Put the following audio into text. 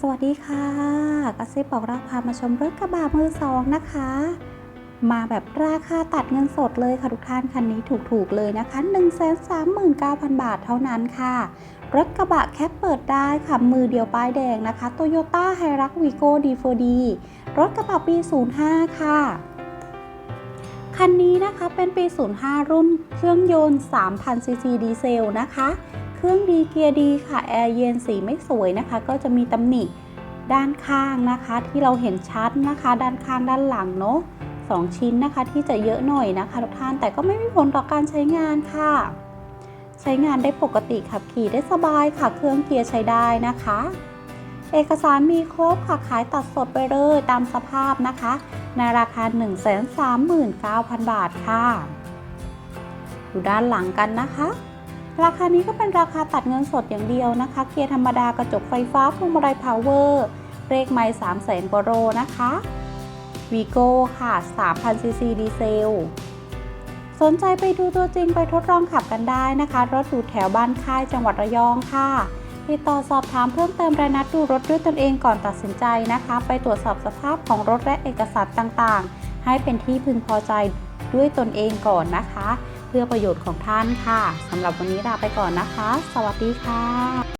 สวัสดีค่ะกระซิบบอกเราพามาชมรถกระบะมือสองนะคะ มาแบบราคาตัดเงินสดเลยค่ะทุกท่านคันนี้ถูกๆเลยนะคะ 139,000 บาทเท่านั้นค่ะ รถกระบะแคปเปิดได้ค่ะมือเดียวป้ายแดงนะคะ Toyota h i r u x Vigo D4D รถกระบะปี 05 ค่ะคันนี้นะคะเป็นปี 05 รุ่นเครื่องยนต์3,000ซีซีดีเซลนะคะ เครื่องดีเกียร์ดีค่ะแอร์เย็นสีไม่สวยนะคะ ก็จะมีตำหนิด้านข้างนะคะ ที่เราเห็นชัดนะคะ ด้านข้างด้านหลังเนาะสองชิ้นนะคะที่จะเยอะหน่อยนะคะทุกท่านแต่ก็ไม่มีผลต่อการใช้งานค่ะ ใช้งานได้ปกติขับขี่ได้สบายค่ะ เครื่องเกียร์ใช้ได้นะคะ เอกสารมีครบค่ะขายตัดสดไปเลยตามสภาพนะคะ ในราคา 139,000 บาทค่ะ ดูด้านหลังกันนะคะ ราคานี้ก็เป็นราคาตัดเงินสดอย่างเดียวนะคะ เกียร์ธรรมดากระจกไฟฟ้าพวงมาลัยพาวเวอร์เลขไม้3 0 0 0 0กว่าโลนะคะวีโก้ค่ะ3,000ซีซีดีเซล สนใจไปดูตัวจริงไปทดลองขับกันได้นะคะ รถอยู่แถวบ้านค่ายจังหวัดระยองค่ะ ติดต่อสอบถามเพิ่มเติมรายนัดดูรถด้วยตนเองก่อนตัดสินใจนะคะ ไปตรวจสอบสภาพของรถและเอกสารต่างๆ ให้เป็นที่พึงพอใจด้วยตนเองก่อนนะคะ เพื่อประโยชน์ของท่านค่ะสำหรับวันนี้ลาไปก่อนนะคะ สวัสดีค่ะ